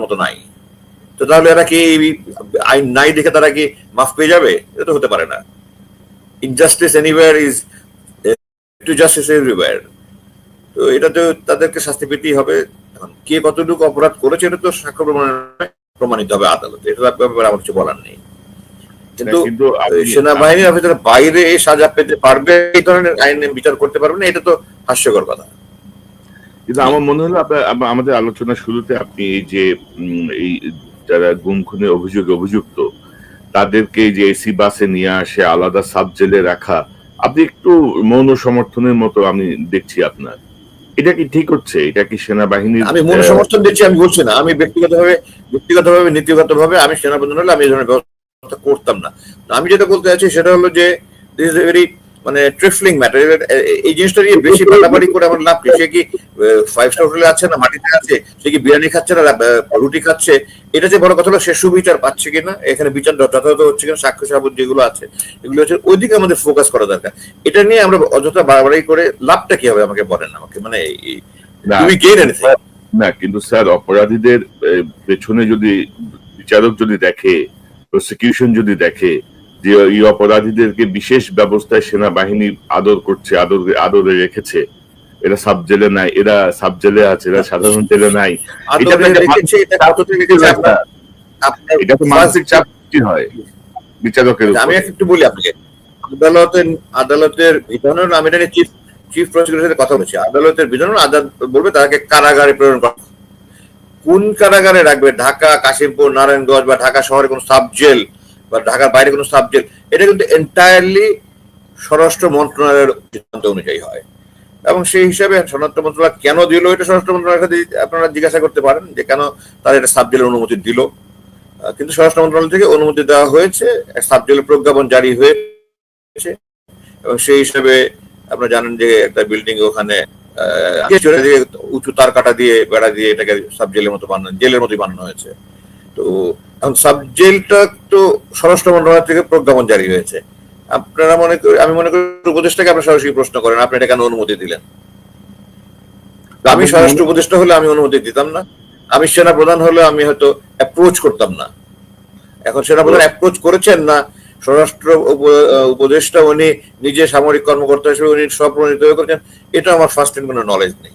করার মতো নাই। তো তাহলে এরা কি আইন নাই দেখে তারা কি মাফ পেয়ে যাবে? এটা তো হতে পারে না। Injustice anywhere is to justice everywhere তো এটা তো তাদেরকে শাস্তি পেতেই হবে। এখন কে কতটুকু অপরাধ করেছে এটা তো সাক্ষ্য প্রমাণের প্রমাণিত হবে আদালতে। এটা ব্যাপারে আমার কিছু বলার নেই। কিন্তু সেনাবাহিনীর অফিসার বাইরে সাজা পেতে পারবে এই ধরনের আইনে বিচার করতে পারবে না এটা তো হাস্যকর কথা। কিন্তু আমার মনে হলো আপনার আমাদের আলোচনার শুরুতে আপনি এই যে এই যারা গুম খুনের অভিযোগে অভিযুক্ত তাদেরকে যে এসি বাসে নিয়ে আসে আলাদা সাব জেলে রাখা আপনি একটু মৌন সমর্থনের মতো আমি দেখছি আপনার। এটা কি ঠিক হচ্ছে? এটা কি সেনাবাহিনীর আমি মনে সমর্থন দিচ্ছি আমি বলছি না। আমি ব্যক্তিগতভাবে ব্যক্তিগতভাবে নীতিগতভাবে আমি সেনাপ্রধান হলে আমি এই ধরনের ব্যবস্থা করতাম না। আমি যেটা বলতে চাচ্ছি সেটা হলো যে দিস ইজ ভেরি মানে ট্রিফলিং ম্যাটার এই জিনিসটা নিয়ে বেশি বাড়াবাড়ি করে আমার লাভ কি সে কি ফাইভ স্টার হোটেলে আছে না মাটিতে আছে? সে কি বিরিয়ানি খাচ্ছে না রুটি খাচ্ছে? এটা যে বড় কথা হলো সে সুবিচার পাচ্ছে কিনা এখানে বিচার যথাযথ হচ্ছে কিনা সাক্ষ্য সাবুত যেগুলো আছে এগুলো হচ্ছে ওইদিকে আমাদের ফোকাস করা দরকার। এটা নিয়ে আমরা অযথা বাড়াবাড়ি করে লাভটা কি হবে আমাকে বলেন আমাকে? মানে তুমি গেইন এনিথিং না কিন্তু স্যার অপরাধীদের পেছনে যদি বিচারক যদি দেখে প্রসিকিউশন যদি দেখে যে এই অপরাধীদেরকে বিশেষ ব্যবস্থায় সেনাবাহিনী আদর করছে আদর আদরে রেখেছে। এরা সাব জেলে নাই এরা সাব জেলে আছে এরা সাধারণ জেলে নাই। এটা তো মানসিক চাপ? হয় বিচারকের আমি একটু বলি আপনাকে। আদালতের আদালতের বিধানের আমি এটা চিফ চিফ প্রসিকিউটরের সাথে কথা বলেছি। আদালতের বিধান আদালত বলবে তাকে কারাগারে প্রেরণ করা। কোন কারাগারে রাখবে? ঢাকা কাশিমপুর নারায়ণগঞ্জ বা ঢাকা শহরে কোনো সাব জেল? বা ঢাকার বাইরে কোনো সাব জেল এটা কিন্তু এন্টায়ারলি স্বরাষ্ট্র মন্ত্রণালয়ের সিদ্ধান্ত অনুযায়ী হয়। এবং সেই হিসাবে স্বরাষ্ট্র মন্ত্রণালয় কেন দিল, এটা স্বরাষ্ট্র মন্ত্রণালয়ের সাথে আপনারা জিজ্ঞাসা করতে পারেন যে কেন তারা এটা সাব জেলের অনুমতি দিল। কিন্তু স্বরাষ্ট্র মন্ত্রণালয় থেকে অনুমতি দেওয়া হয়েছে সাব জেলের প্রজ্ঞাপন জারি হয়েছে। এবং সেই হিসাবে আপনারা জানেন যে একটা বিল্ডিং ওখানে উঁচু তার কাটা দিয়ে, বেড়া দিয়ে এটাকে সাব জেলের মতো বানানো, জেলের মতোই বানানো হয়েছে। তো এখন সাব জেলটা তো স্বরাষ্ট্র মন্ত্রণালয় থেকে প্রজ্ঞাপন জারি হয়েছে। আপনারা মনে করি আমি মনে করি উপদেষ্টাকে আপনি সরাসরি প্রশ্ন করেন আপনি এটা কেন অনুমতি দিলেন? আমি স্বরাষ্ট্র উপদেষ্টা হলে আমি অনুমতি দিতাম না। আমি সেনা প্রধান হলে আমি হয়তো অ্যাপ্রোচ করতাম না। এখন সেনা প্রধান অ্যাপ্রোচ করেছেন না স্বরাষ্ট্র উপ- উপদেষ্টা উনি নিজে সামরিক কর্মকর্তা হিসেবে উনি স্বপ্রণীত হয়ে করেছেন এটা আমার ফার্স্ট হ্যান্ড কোনো নলেজ নেই।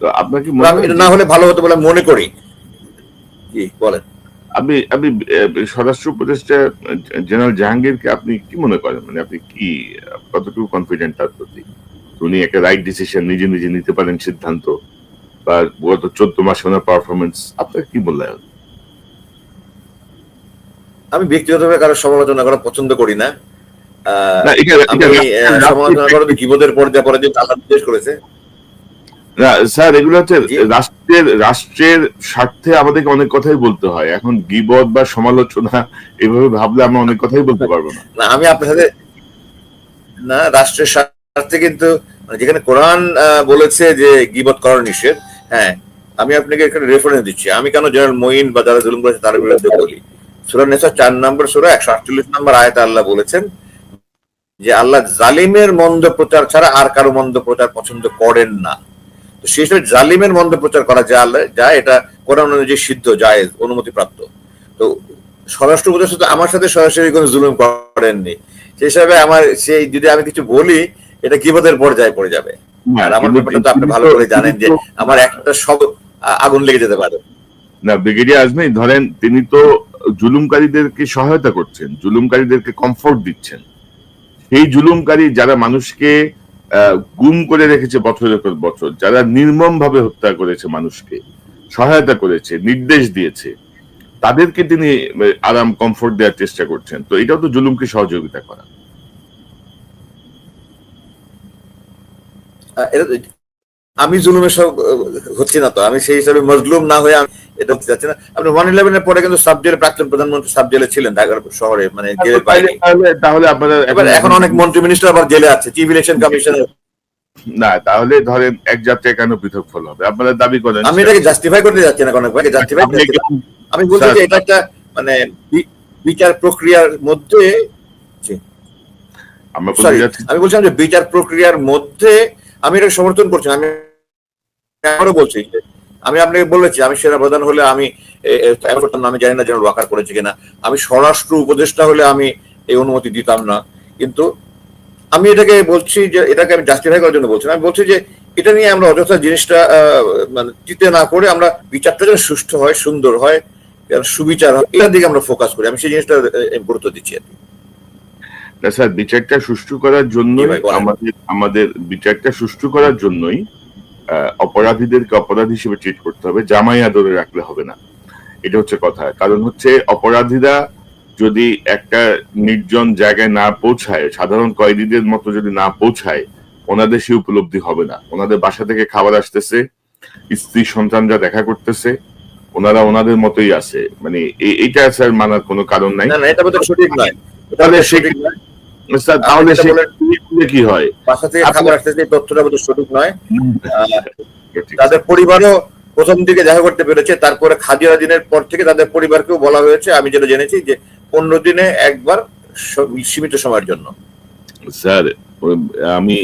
তো আপনার কি আমি এটা না হলে ভালো হতো বলে মনে করি। জি বলেন। আপনি আপনি স্বরাষ্ট্র উপদেষ্টা জেনারেল জাহাঙ্গীরকে আপনি কি মনে করেন? মানে আপনি কি কতটুকু কনফিডেন্ট তার প্রতি? উনি একটা রাইট ডিসিশন নিজে নিজে নিতে পারেন সিদ্ধান্ত বা গত চোদ্দ মাস ওনার পারফরমেন্স আপনার কি মূল্যায়ন আমি ব্যক্তিগতভাবে কারও সমালোচনা করা পছন্দ করি না। সমালোচনা করা কিবোধের পর্যায়ে পরে যে আল্লাহ নির্দেশ করেছে। স্যার এগুলো হচ্ছে রাষ্ট্রের রাষ্ট্রের স্বার্থে আমাদেরকে অনেক কথাই বলতে হয়। এখন গিবদ বা সমালোচনা এভাবে ভাবলে আমরা অনেক কথাই বলতে পারব না। না আমি আপনার সাথে না রাষ্ট্রের স্বার্থে কিন্তু মানে যেখানে কোরআন বলেছে যে গিবত করার নিষেধ হ্যাঁ আমি আপনাকে এখানে রেফারেন্স দিচ্ছি। আমি কেন জেনারেল মঈন বা যারা জুলুম করেছে তার বিরুদ্ধে বলি? সুরা নেশা চার নম্বর সুরা একশো আটচল্লিশ নম্বর আয়তা আল্লাহ বলেছেন যে আল্লাহ জালিমের মন্দ প্রচার ছাড়া আর কারও মন্দ প্রচার পছন্দ করেন না। তো সেই হিসেবে জালিমের মন্দ প্রচার করা যায় যায় এটা কোরআন অনুযায়ী সিদ্ধ জায়েজ অনুমতি প্রাপ্ত তো স্বরাষ্ট্র উপদেষ্টা তো আমার সাথে সরাসরি কোনো জুলুম করেননি। সেই হিসাবে আমার সেই যদি আমি কিছু বলি এটা কিবোধের পর্যায়ে পড়ে যাবে। আর আমার ব্যাপারটা তো আপনি ভালো করে জানেন যে আমার একটা সব আগুন লেগে যেতে পারে। না ব্রিগেডিয়ার আজমি ধরেন তিনি তো জুলুমকারীদেরকে সহায়তা করছেন জুলুমকারীদেরকে কমফোর্ট দিচ্ছেন। সেই জুলুমকারী যারা মানুষকে গুম করে রেখেছে বছরের পর বছর। যারা নির্মম ভাবে হত্যা করেছে মানুষকে, সহায়তা করেছে, নির্দেশ দিয়েছে, তাদেরকে তিনি আরাম কমফোর্ট দেওয়ার চেষ্টা করছেন। তো এটাও তো জুলুমকে সহযোগিতা করা। আমি জুলুমের সব হচ্ছি না তো। আমি সেই হিসাবে মজলুম না হয়ে এটা বলতে চাচ্ছি না। আপনি ওয়ান ইলেভেনের পরে কিন্তু সাব জেলে প্রাক্তন প্রধানমন্ত্রী সাব জেলে ছিলেন ঢাকার শহরে মানে জেলের বাইরে। তাহলে এবার এখন অনেক মন্ত্রী মিনিস্টার আবার জেলে আছে চিফ ইলেকশন কমিশনার না তাহলে ধরেন এক যাত্রায় কেন পৃথক ফল হবে? আপনারা দাবি করেন আমি এটাকে জাস্টিফাই করতে যাচ্ছি না কোনো ভাই জাস্টিফাই আমি বলছি যে এটা একটা মানে বিচার প্রক্রিয়ার মধ্যে আমি বলছিলাম যে বিচার প্রক্রিয়ার মধ্যে আমি এটা সমর্থন করছি আমি আবারও বলছি আমি আপনাকে বলেছি আমি সেনা প্রধান হলে আমি করতাম আমি জানি না যেন ওয়াকার করেছে কিনা আমি স্বরাষ্ট্র উপদেষ্টা হলে আমি এই অনুমতি দিতাম না কিন্তু আমি এটাকে বলছি যে এটাকে আমি জাস্টিফাই করার জন্য বলছি আমি বলছি যে এটা নিয়ে আমরা অযথা জিনিসটা মানে চিতে না করে আমরা বিচারটা যেন সুষ্ঠু হয় সুন্দর হয় সুবিচার হয় এটার দিকে আমরা ফোকাস করি আমি সেই জিনিসটা গুরুত্ব দিচ্ছি আর কি। স্যার বিচারটা সুষ্ঠু করার জন্যই। আমাদের আমাদের বিচারটা সুষ্ঠু করার জন্যই অপরাধীদেরকে অপরাধী হিসেবে ট্রিট করতে হবে জামাই আদরে রাখলে হবে না। এটা হচ্ছে কথা। কারণ হচ্ছে অপরাধীরা যদি একটা নির্জন জায়গায় না পৌঁছায় সাধারণ কয়েদিদের মতো যদি না পৌঁছায় ওনাদের সে উপলব্ধি হবে না। ওনাদের বাসা থেকে খাবার আসতেছে স্ত্রী সন্তানরা দেখা করতেছে ওনারা ওনাদের মতোই আছে। মানে এইটা স্যার মানার কোনো কারণ নাই। না এটা সঠিক নয়। তাহলে সে তাহলে কি হয়? বাসা থেকে খাবার এই তথ্যটা বোধহয় সঠিক নয়। তাদের পরিবারও প্রথম দিকে দেখা করতে পেরেছে তারপরে খাদিয়া দিনের পর থেকে তাদের পরিবারকেও বলা হয়েছে আমি যেটা জেনেছি যে পনেরো দিনে একবার সীমিত সময়ের জন্য। স্যার আমি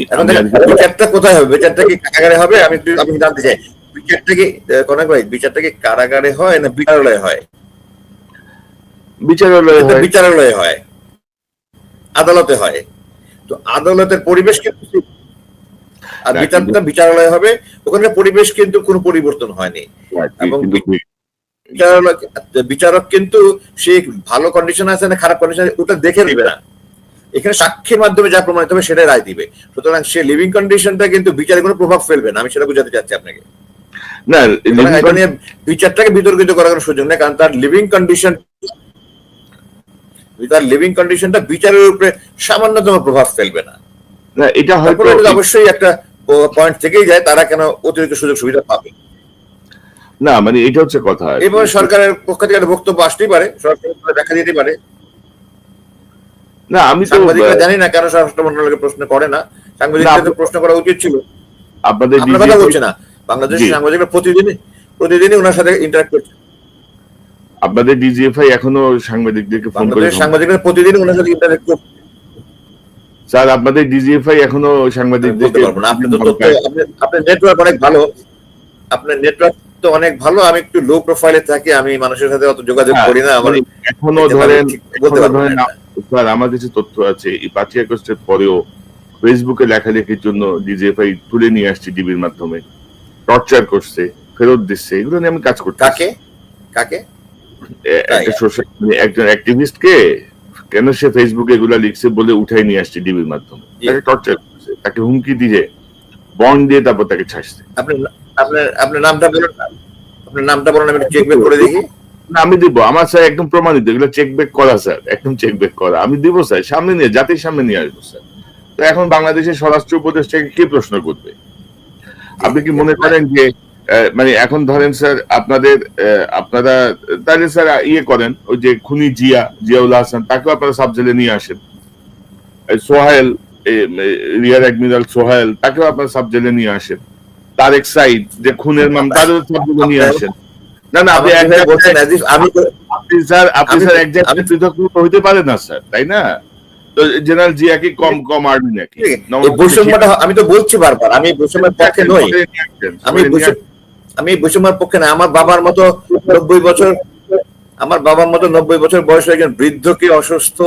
বিচারটা কোথায় হবে? বিচারটা কি কারাগারে হবে? আমি আমি জানতে চাই বিচারটা কি কনক ভাই বিচারটা কি কারাগারে হয় না বিচারালয়ে হয়? বিচারালয়ে বিচারালয়ে হয়। আদালতে হয়। তো আদালতের পরিবেশ কিন্তু আর বিচারটা বিচারালয় হবে ওখানে পরিবেশ কিন্তু কোনো পরিবর্তন হয়নি। এবং বিচারক বিচারক কিন্তু সে ভালো কন্ডিশন আছে না খারাপ কন্ডিশন ওটা দেখে নিবে না। এখানে সাক্ষীর মাধ্যমে যা প্রমাণিত হবে সেটাই রায় দিবে। সুতরাং সে লিভিং কন্ডিশনটা কিন্তু বিচারে কোনো প্রভাব ফেলবে না আমি সেটা বুঝাতে চাচ্ছি আপনাকে। না বিচারটাকে বিতর্কিত করার কোনো সুযোগ নেই কারণ তার লিভিং কন্ডিশন তার লিভিং কন্ডিশনটা বিচারের উপরে সামান্যতম প্রভাব ফেলবে না। এটা হয়তো অবশ্যই একটা পয়েন্ট থেকেই যায় তারা কেন অতিরিক্ত সুযোগ সুবিধা পাবে? না মানে এটা হচ্ছে কথা এবার সরকারের পক্ষ থেকে একটা বক্তব্য আসতেই পারে সরকার দেখা দিতে পারে। না আমি তো জানি না কেন স্বরাষ্ট্র মন্ত্রণালয়কে প্রশ্ন করে না। সাংবাদিকদের প্রশ্ন করা উচিত ছিল। আপনাদের কথা বলছে না। বাংলাদেশের। সাংবাদিকরা প্রতিদিনই প্রতিদিনই ওনার সাথে ইন্টারাক্ট করছে। আপনাদের ডিজিএফআই এখনও সাংবাদিকদেরকে ফোন করে সাংবাদিকরা প্রতিদিনই ওনার সাথে ইন্টারাক্ট স্যার আপনাদের ডিজিএফআই এখনও আমি সাংবাদিকদেরকে আপনি তো তথ্য আপনি- আপনার নেটওয়ার্ক অনেক ভালো। আপনার নেটওয়ার্ক তো অনেক ভালো আমি একটু লো প্রোফাইলে থাকি আমি মানুষের সাথে অত যোগাযোগ হ্যাঁ, করি না আমার মানে এখনও ধরেন। স্যার আমার কাছে তথ্য আছে। এই পাঁচই আগস্টের পরেও ফেসবুকে লেখালেখির জন্য ডিজিএফআই তুলে নিয়ে আসছে ডিবির মাধ্যমে। টর্চার করছে ফেরত দিচ্ছে এগুলো নিয়ে আমি কাজ করতে কাকে? কাকে? একজন অ্যাক্টিভিস্ট কে কেন সে ফেসবুকে এগুলা লিখছে বলে উঠাই নিয়ে আসছে ডিবির মাধ্যমে? তাকে টর্চার করছে তাকে হুমকি দিয়ে বন্ড দিয়ে তারপর তাকে ছাড়ছে। আপনি আপনার আপনার নামটা বলুন আপনার নামটা বলুন আমি চেক বেক করে দেখি। না আমি দিব আমার স্যার একদম প্রমাণিত এগুলো চেক ব্যাক করা স্যার একদম চেক ব্যাক করা। আমি দিব স্যার সামনে নিয়ে জাতির সামনে নিয়ে আসব স্যার। তো এখন বাংলাদেশের স্বরাষ্ট্র উপদেষ্টাকে কে প্রশ্ন করবে? আপনি কি মনে করেন যে মানে এখন ধরেন স্যার আপনাদের আপনারা তাহলে স্যার ইয়ে করেন ওই যে খুনি জিয়া জিয়াউল হাসান তাকেও আপনারা সাবজেলে নিয়ে আসেন। সোহেল রিয়ার অ্যাডমিরাল সোহেল তাকেও আপনারা সাবজেলে নিয়ে আসেন। তারেক সাইদ যে খুনের মাম তাদেরও সাবজেলে নিয়ে আসেন। না না আপনি আপনি স্যার আপনি স্যার এক জায়গায় পৃথক হইতে পারে না স্যার তাই না? তো জেনারেল জিয়া কি কম কম আর্মি নাকি? বৈষম্যটা আমি তো বলছি বারবার আমি বৈষম্যের পক্ষে নই। আমি বৈষম্য- আমি বৈষম্যের পক্ষে না আমার বাবার মতো নব্বই বছর আমার বাবার মতো নব্বই বছর বয়সে একজন বৃদ্ধকে অসুস্থ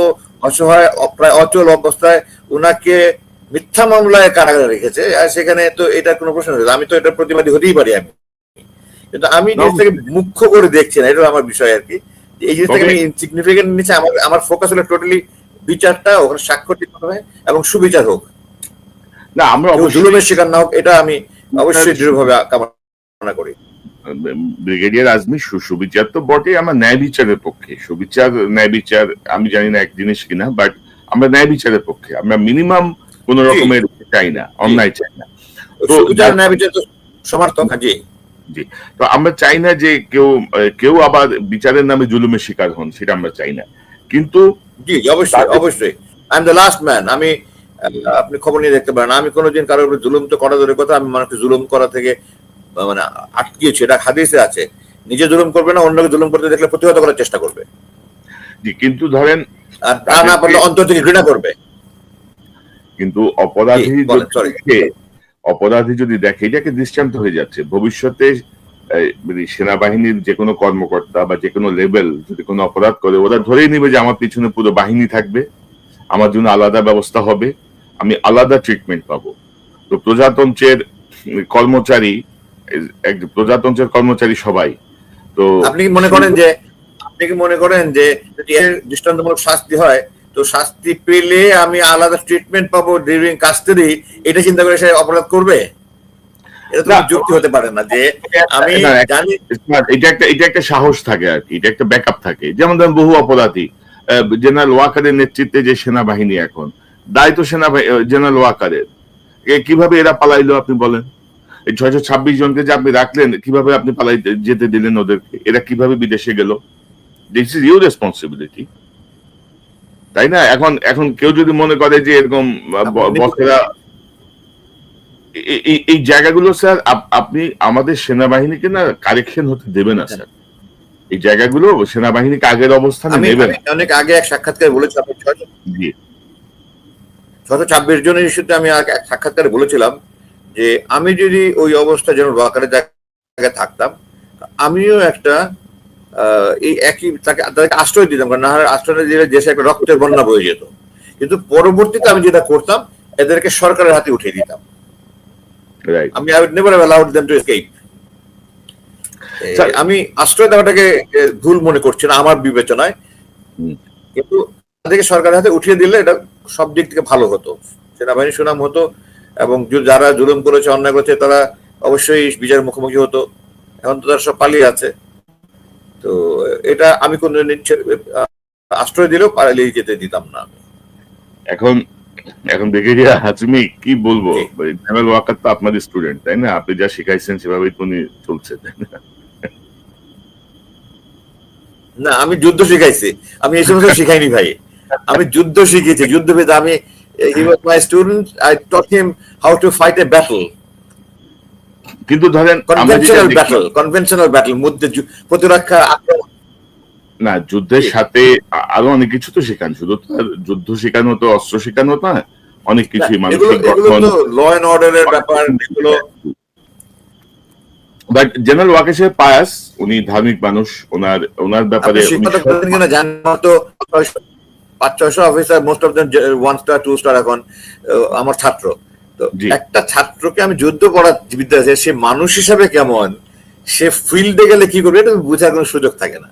অসহায় প্রায় অচল অবস্থায় উনাকে মিথ্যা মামলায় কারাগারে রেখেছে? আর সেখানে তো এটা কোনো প্রশ্ন নেই আমি তো এটার প্রতিবাদী হতেই পারি আমি। কিন্তু আমি জিনিসটাকে মুখ্য করে দেখছি না এটা আমার বিষয় আর কি। এই জিনিসটাকে আমি ইনসিগনিফিকেন্ট নিচ্ছে আমার আমার ফোকাস হলো টোটালি বিচারটা ওখানে স্বাক্ষর হবে এবং সুবিচার হোক। না আমরা জুলুমের শিকার না হোক এটা আমি অবশ্যই দৃঢ়ভাবে কামনা করি। ব্রিগেডিয়ার আজমি সুবিচার তো বটে আমরা ন্যায় বিচারের পক্ষে। সুবিচার ন্যায় বিচার আমি জানি না এক জিনিস কিনা বাট আমরা ন্যায় বিচারের পক্ষে। আমরা মিনিমাম কোন রকমের চাই না অন্যায় চাই না। তো ন্যায় বিচার তো সমর্থক হ্যাঁ, জি। তো আমরা চাই না যে কেউ কেউ আবার বিচারের নামে জুলুমের শিকার হন সেটা আমরা চাই না। কিন্তু জি অবশ্যই অবশ্যই। I am the last man আমি আপনি খবর নিয়ে দেখতে পারেন। আমি কোনোদিন কারোর উপরে জুলুম তো করা দূরের কথা আমি মানুষকে জুলুম করা থেকে মানে আটকিয়েছি এটা হাদিসে আছে। নিজে জুলুম করবে না অন্যকে জুলুম করতে দেখলে প্রতিহত করার চেষ্টা করবে। জি, কিন্তু ধরেন আর তা না পারলে অন্তর থেকে ঘৃণা করবে। কিন্তু অপরাধী অপরাধী যদি দেখে এটাকে দৃষ্টান্ত হয়ে যাচ্ছে। ভবিষ্যতে মানে সেনাবাহিনীর যে কোনো কর্মকর্তা বা যে কোনো লেভেল যদি কোনো অপরাধ করে ওরা ধরেই নেবে যে আমার পিছনে পুরো বাহিনী থাকবে আমার জন্য আলাদা ব্যবস্থা হবে আমি আলাদা ট্রিটমেন্ট পাবো। তো প্রজাতন্ত্রের কর্মচারী প্রজাতন্ত্রের কর্মচারী সবাই। তো আপনি কি মনে করেন যে আপনি কি মনে করেন যে যদি এর দৃষ্টান্তমূলক শাস্তি হয় তো শাস্তি পেলে আমি আলাদা ট্রিটমেন্ট পাবো ডিউরিং কাস্টাডি এটা চিন্তা করে সে অপরাধ করবে? এটা তো যুক্তি হতে পারে না যে আমি জানি এটা একটা এটা একটা সাহস থাকে আর কি এটা একটা ব্যাকআপ থাকে। যেমন ধরেন বহু অপরাধী জেনারেল ওয়াকারের নেতৃত্বে যে সেনাবাহিনী এখন দায়িত্ব সেনা জেনারেল ওয়াকারের। কীভাবে এরা পালাইলো আপনি বলেন? এই ছয়শো ছাব্বিশ জনকে যে আপনি রাখলেন কীভাবে আপনি পালাই যেতে দিলেন ওদেরকে? এরা কীভাবে বিদেশে গেল? দিস ইজ ইউর রেসপন্সিবিলিটি তাই না? এখন এখন কেউ যদি মনে করে যে এরকম বসেরা এই- জায়গাগুলো স্যার আপনি আমাদের সেনাবাহিনীকে না কারেকশন হতে দেবে না স্যার। এই জায়গাগুলো সেনাবাহিনীকে আগের অবস্থানে নেবে না। অনেক আগে এক সাক্ষাৎকারে ছয়শো ছশো ছাব্বিশ জনের ইস্যুতে আমি এক সাক্ষাৎকারে বলেছিলাম যে আমি যদি ওই অবস্থা যেন ওয়াকারের জায়গায় থাকতাম আমিও একটা এই একই তাকে তাদেরকে আশ্রয় দিতাম কারণ না হলে আশ্রয় দিলে দেশে একটা রক্তের বন্যা বয়ে যেত। কিন্তু পরবর্তীতে আমি যেটা করতাম এদেরকে সরকারের হাতে উঠিয়ে দিতাম। আমি I never allowed them to escape আমি আশ্রয় দেওয়াটাকে ভুল মনে করছি না আমার বিবেচনায়। কিন্তু তাদেরকে সরকারের হাতে উঠিয়ে দিলে এটা সব দিক থেকে ভালো হতো। সেনাবাহিনী সুনাম হতো এবং যারা জুলুম করেছে অন্যায় করেছে তারা অবশ্যই বিচারের মুখোমুখি হতো। এখন তো তারা সব পালিয়ে আছে। তো এটা আমি কোন আশ্রয় দিলেও পালিয়ে যেতে দিতাম না এখন এখন দেখে যে হাজমি কি বলব? জি। ওয়াকার তো আপনাদের স্টুডেন্ট তাই না? আপনি যা শিখাইছেন সেভাবেই উনি চলছে তাই না? না আমি যুদ্ধ শিখাইছি। আমি এই সমস্ত শিখাইনি ভাই। আমি যুদ্ধ শিখেছি যুদ্ধবিদ আমি he was my student I taught him how to fight a battle কিন্তু ধরেন কনভেনশনাল ব্যাটল কনভেনশনাল ব্যাটল মধ্যে প্রতিরক্ষা আক্রমণ। না যুদ্ধের সাথে আরও অনেক কিছু তো শেখান। শুধু যুদ্ধ শেখানো তো অস্ত্র শেখানো না অনেক কিছুই মানসিক গঠন। ল এন্ড অর্ডারের ব্যাপার এগুলো বাট জেনারেল ওয়াকে সাহেব পায়াস উনি ধার্মিক মানুষ ওনার ওনার ব্যাপারে পাঁচ ছয়শো officer most of them one star two star এখন আমার ছাত্র। তো একটা ছাত্রকে আমি যুদ্ধ করার বিদ্যা আছে সে মানুষ হিসাবে কেমন সে ফিল্ডে গেলে কি করবে এটা বোঝার কোনো সুযোগ থাকে না।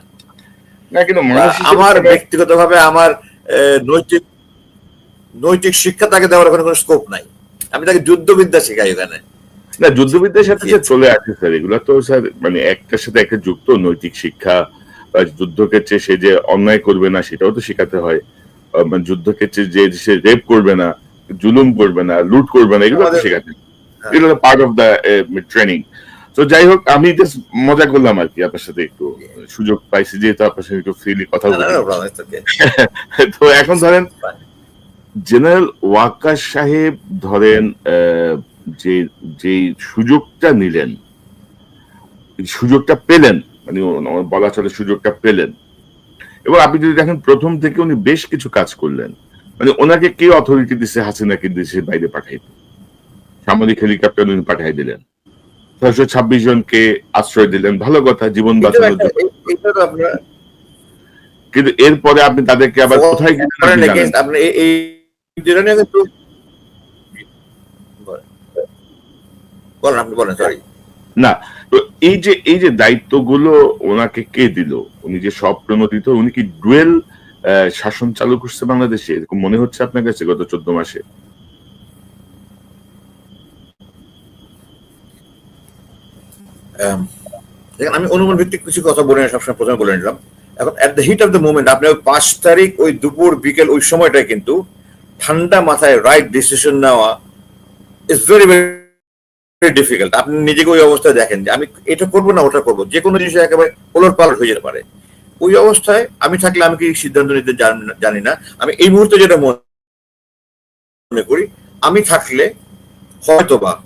আমার ব্যক্তিগতভাবে আমার নৈতিক নৈতিক শিক্ষা তাকে দেওয়ার ওখানে কোনো স্কোপ নাই। আমি তাকে যুদ্ধবিদ্যা শেখাই ওখানে। না যুদ্ধবিদ্যার সাথে যে চলে আসে স্যার এগুলো তো স্যার মানে একটার সাথে একটা যুক্ত নৈতিক শিক্ষা যুদ্ধক্ষেত্রে সে যে অন্যায় করবে না সেটাও তো শেখাতে হয়। যুদ্ধক্ষেত্রে যে সে রেপ করবে না জুলুম করবে না লুট করবে না এগুলো শেখাতে এগুলো পার্ট অফ দ্য ট্রেনিং তো যাই হোক আমি জাস্ট মজা করলাম আর কি আপনার সাথে একটু সুযোগ পাইছি যেহেতু আপনার সাথে একটু ফ্রিলি কথা না, না, বলি। no problem, it's okay. তো এখন ধরেন জেনারেল ওয়াকার সাহেব ধরেন আহ, যে যে সুযোগটা নিলেন সুযোগটা পেলেন মানে বলা চলে সুযোগটা পেলেন এবং আপনি যদি দেখেন প্রথম থেকে উনি বেশ কিছু কাজ করলেন। মানে ওনাকে কে অথরিটি দিছে হাসিনাকে দেশের বাইরে পাঠাইতে সামরিক হেলিকপ্টার উনি পাঠাই দিলেন। ছয়শো ছাব্বিশ জনকে আশ্রয় দিলেন। ভালো কথা জীবন বাঁচানোর জন্য। কিন্তু এরপরে আপনি তাদেরকে আবার কোথায় গেলেন আপনি এই-। বলেন। আপনি বলেন সরি না, তো এই যে এই যে দায়িত্বগুলো ওনাকে কে দিল? উনি যে সব প্রণোদিত উনি কি ডুয়েল শাসন চালু করছে বাংলাদেশে? এরকম মনে হচ্ছে আপনার কাছে গত চোদ্দ মাসে? আমি অনুমান ভিত্তিক কিছু কথা বলে সবসময় প্রথমে বলে নিলাম। এখন at the heat of the moment আপনি ওই পাঁচ তারিখ, ওই দুপুর, বিকেল, ওই সময়টায় কিন্তু ঠান্ডা মাথায় রাইট ডিসিশন নেওয়া ইজ ভেরি ভেরি ডিফিকাল্ট আপনি নিজেকে ওই অবস্থায় দেখেন যে আমি এটা করব না, ওটা করব। যে কোনো জিনিস একেবারে ওলট পালট হয়ে যেতে পারে। ওই অবস্থায় আমি থাকলে আমি কি সিদ্ধান্ত নিতে জান- না। আমি এই মুহূর্তে যেটা মনে করি, আমি থাকলে হয়তোবা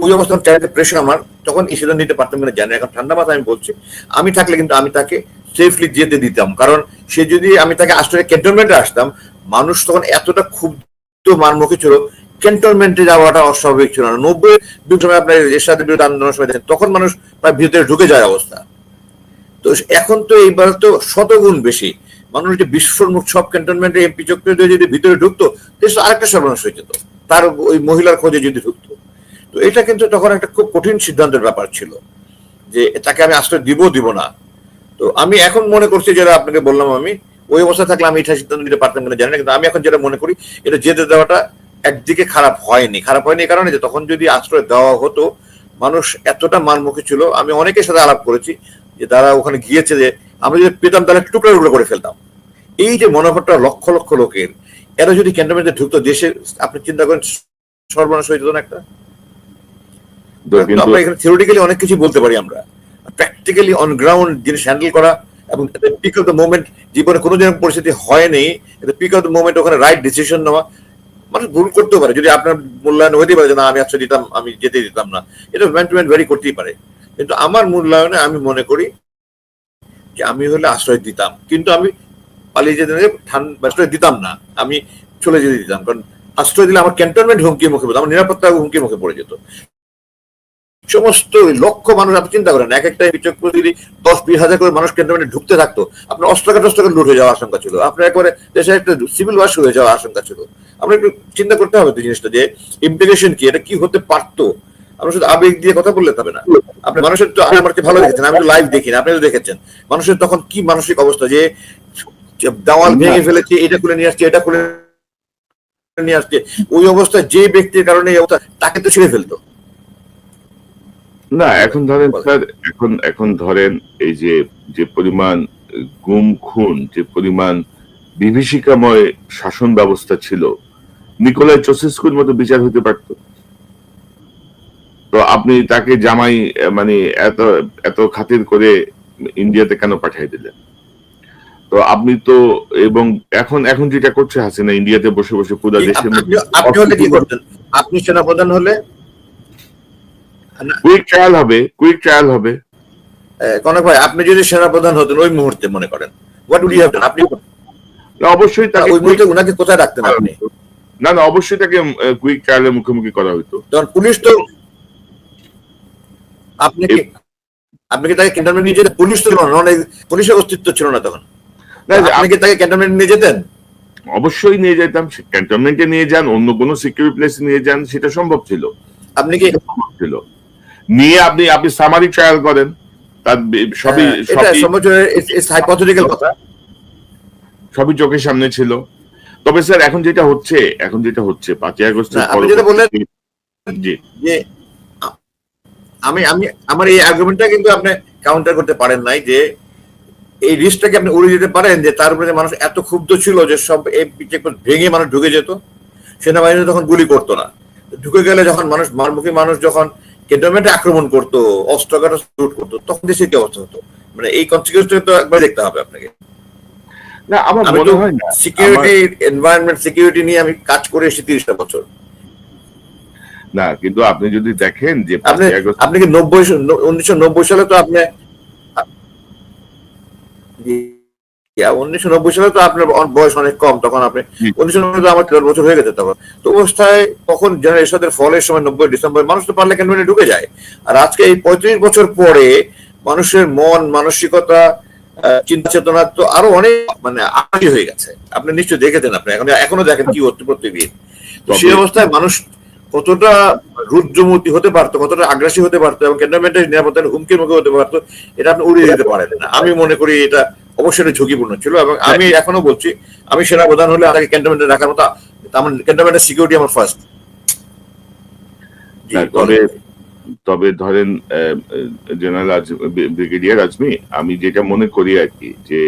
ওই অবস্থান চাইতে প্রেশার আমার, তখন এই সিদ্ধান্ত নিতে পারতাম কিনা জানি। এখন ঠান্ডা মাথায় আমি বলছি, আমি থাকলে কিন্তু আমি তাকে সেফলি যেতে দিতাম। কারণ সে যদি আমি তাকে আশ্রয় ক্যান্টনমেন্টে আসতাম, মানুষ তখন এতটা ক্ষুব্ধ মারমুখী ছিল ক্যান্টনমেন্টে যাওয়াটা অস্বাভাবিক ছিল না। নব্বই সময় আপনার এরশাদের বিরুদ্ধে আন্দোলনের সময় দেখেন, তখন মানুষ প্রায় ভিতরে ঢুকে যায় অবস্থা। তো এখন তো এইবার তো শতগুণ বেশি। মানুষ যে বিস্ফোরণমুখ সব ক্যান্টনমেন্টে এমপি চক্রে যদি ভিতরে ঢুকতো দেশ আরেকটা সর্বনাশ হয়ে যেত। তার ওই মহিলার খোঁজে যদি ঢুকতো। তো এটা কিন্তু তখন একটা খুব কঠিন সিদ্ধান্তের ব্যাপার ছিল যে তাকে আমি আশ্রয় দিব দিব না। তো আমি এখন মনে করছি যেটা আপনাকে বললাম আমি ওই অবস্থা থাকলে আমি এটা সিদ্ধান্ত নিতে পারতাম কিনা জানি না কিন্তু আমি এখন যেটা মনে করি এটা যেতে দেওয়াটা একদিকে খারাপ হয়নি। খারাপ হয়নি কারণে যে তখন যদি আশ্রয় দেওয়া হতো মানুষ এতটা মানমুখী ছিল আমি অনেকের সাথে আলাপ করেছি যে তারা ওখানে গিয়েছে যে আমরা যদি পেতাম তাহলে টুকরা টুকরা করে ফেলতাম। এই যে মনোভাবটা লক্ষ লক্ষ লোকের এরা যদি ক্যান্টনমেন্টে ঢুকতো দেশে আপনি চিন্তা করেন সর্বনাশ হয়ে যেত না একটা? আমরা এখানে থিওরিটিক্যালি অনেক কিছু বলতে পারি আমরা। প্র্যাকটিক্যালি অন গ্রাউন্ড জিনিস হ্যান্ডেল করা এবং পিক অফ দ্য মোমেন্ট জীবনে কোনো যেরকম পরিস্থিতি হয়নি পিক অফ দ্য মোমেন্ট ওখানে রাইট ডিসিশন নেওয়া মানুষ ভুল করতেও পারে। যদি আপনার মূল্যায়ন হতেই পারে না, আমি আচ্ছা দিতাম আমি যেতে দিতাম না। এটা ম্যান টু ম্যান ভ্যারি করতেই পারে। কিন্তু আমার মূল্যায়নে আমি মনে করি যে, আমি হলে আশ্রয় দিতাম। কিন্তু আমি পালিয়ে যেতে ঠান্ডা আশ্রয় দিতাম না। আমি চলে যেতে দিতাম। কারণ আশ্রয় দিলে আমার ক্যান্টনমেন্ট হুমকির মুখে পড়তো আমার নিরাপত্তা হুমকির মুখে পড়ে যেত। সমস্ত লক্ষ মানুষ আপনি চিন্তা করেন এক একটা চক্র যদি দশ বিশ হাজার করে মানুষ ক্যান্টনমেন্টে ঢুকতে থাকতো আপনার অস্ত্রাঘাত অস্ত্রাঘাত লুট হয়ে যাওয়ার আশঙ্কা ছিল আপনার একবারে দেশে একটা সিভিল ওয়ার হয়ে যাওয়ার আশঙ্কা ছিল। আমরা একটু চিন্তা করতে হবে জিনিসটা যে ইমপ্লিকেশন কি এটা কি হতে পারতো? আমরা শুধু আবেগ দিয়ে কথা বললে তবে না। আপনি মানুষের তো আমাকে ভালো দেখেছেন? আমি তো লাইভ দেখি না আপনি তো দেখেছেন। মানুষের তখন কি মানসিক অবস্থা যে যে দেওয়াল ভেঙে ফেলেছে এটা খুলে নিয়ে আসছে এটা খুলে নিয়ে আসছে ওই অবস্থায় যে ব্যক্তির কারণে এই অবস্থা তাকে তো ছিঁড়ে ফেলতো। না এখন ধরেন স্যার এখন এখন ধরেন এই যে যে পরিমাণ গুম খুন যে পরিমাণ বিভীষিকাময় শাসন ব্যবস্থা ছিল নিকোলাই চোসেস্কুর মতো বিচার হতে পারত। তো আপনি তাকে জামাই মানে এত এত খাতির করে ইন্ডিয়াতে কেন পাঠিয়ে দিলেন? তো আপনি তো এবং এখন এখন যেটা করছে হাসিনা ইন্ডিয়াতে বসে বসে পুরো দেশের আপনি আপনি হলে কি করতেন? আপনি সেনাপ্রধান হলে কুইক ট্রায়াল হবে কুইক ট্রায়াল হবে। কনক ভাই আপনি যদি সেনাপ্রধান হতেন ওই মুহূর্তে মনে করেন। হোয়াট উড ইউ হ্যাভ আপনি অবশ্যই তাকে ওই মুহূর্তে উনাকে কোথায় রাখতেন আপনি? না না অবশ্যই তাকে কুইক ট্রায়ালের মুখোমুখি করা হতো। তখন পুলিশ তো আপনি কি আপনি কি তাকে ক্যান্টনমেন্ট নিয়ে যেতেন? পুলিশ তো ছিল না পুলিশের অস্তিত্ব ছিল না তখন। আপনি কি তাকে ক্যান্টনমেন্ট নিয়ে যেতেন? অবশ্যই নিয়ে যেতাম। ক্যান্টনমেন্টে নিয়ে যান অন্য কোনো সিকিউরিটি প্লেসে নিয়ে যান সেটা সম্ভব ছিল। আপনি কি ছিল। নিয়ে আপনি আপনি সামারি ট্রায়াল করেন। তার সবই সবই হাইপোথেটিক্যাল কথা। সবই চোখের সামনে ছিল। তবে স্যার এখন যেটা হচ্ছে এখন যেটা হচ্ছে পাঁচই আগস্ট না, যেটা বললেন- যে আমি আমি আমার এই আর্গুমেন্টটা কিন্তু আপনি কাউন্টার করতে পারেন নাই যে এই রিস্কটাকে আপনি উড়িয়ে দিতে পারেন যে তার উপরে মানুষ এত ক্ষুব্ধ ছিল যে সব এই ভেঙে মানুষ ঢুকে যেত সেনাবাহিনী তখন গুলি করতো না। ঢুকে গেলে যখন মানুষ মারমুখী মানুষ যখন ক্যান্টনমেন্টে আক্রমণ করতো অস্ত্রঘাত লুট করতো তখন দেশে কি অবস্থা হতো? মানে এই কনসিকুয়েন্সটা তো একবার দেখতে হবে আপনাকে। না আমার মনে হয় না। সিকিউরিটি এনভায়রনমেন্ট সিকিউরিটি নিয়ে আমি কাজ করে এসেছি তিরিশটা বছর। না কিন্তু আপনি যদি দেখেন যে আপনি কি নব্বই উনিশশো নব্বই সালে তো আপনি উনিশশো নব্বই সালে তো আপনার বয়স অনেক কম তখন আপনি উনিশশো নব্বই আমার তেরো বছর হয়ে গেছে তখন। তো অবস্থায় তখন এরশাদের ফলের সময় নব্বই ডিসেম্বর মানুষ তো পারলে ক্যান্টনমেন্টে ঢুকে যায়? আর আজকে এই পঁয়ত্রিশ বছর পরে মানুষের মন মানসিকতা চিন্তা চেতনা তো আরও অনেক মানে আগে হয়ে গেছে। আপনি নিশ্চয়ই দেখেছেন আপনি এখন এখনও দেখেন কি হচ্ছে প্রত্যেকদিন তো সেই অবস্থায় মানুষ কতটা রুদ্রমূর্তি হতে পারতো কতটা আগ্রাসী হতে পারতো এবং ক্যান্টনমেন্টের নিরাপত্তার হুমকির মুখে হতে পারতো এটা আপনি উড়িয়ে দিতে পারেন না। আমি মনে করি এটা অবশ্যই এটা ঝুঁকিপূর্ণ ছিল এবং আমি এখনও বলছি আমি সেনা প্রধান হলে আমাকে ক্যান্টনমেন্টে রাখার মতো আমার ক্যান্টনমেন্টের সিকিউরিটি আমার ফার্স্ট তবে তবে ধরেন জেনারেল ব্রিগেডিয়ার আজমি আমি যেটা মনে করি আর কি যে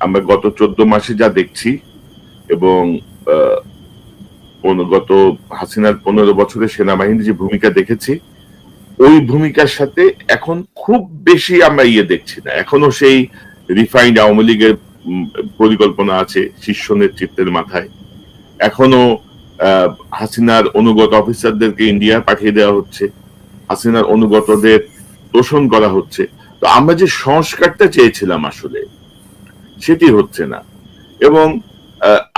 আমরা গত চোদ্দ মাসে যা দেখছি এবং গত হাসিনার পনেরো বছরের সেনাবাহিনীর যে ভূমিকা দেখেছি ওই ভূমিকার সাথে এখন খুব বেশি আমরা ইয়ে দেখছি না। এখনও সেই রিফাইন্ড আওয়ামী লীগের পরিকল্পনা আছে শীর্ষ নেতৃত্বের মাথায়। এখনও হাসিনার অনুগত অফিসারদেরকে ইন্ডিয়া পাঠিয়ে দেওয়া হচ্ছে। হাসিনার অনুগতদের তোষণ করা হচ্ছে। তো আমরা যে সংস্কারটা চেয়েছিলাম আসলে, সেটি হচ্ছে না। এবং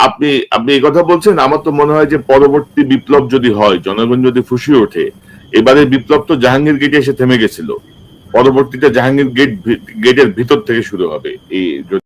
আপনি আপনি এই কথা বলছেন, আমার তো মনে হয় যে পরবর্তী বিপ্লব যদি হয়, জনগণ যদি খুশি ওঠে এবারে বিপ্লব তো জাহাঙ্গীর গেটে এসে থেমে গেছিল। পরবর্তীটা জাহাঙ্গীর গেট গেটের ভিতর থেকে শুরু হবে এই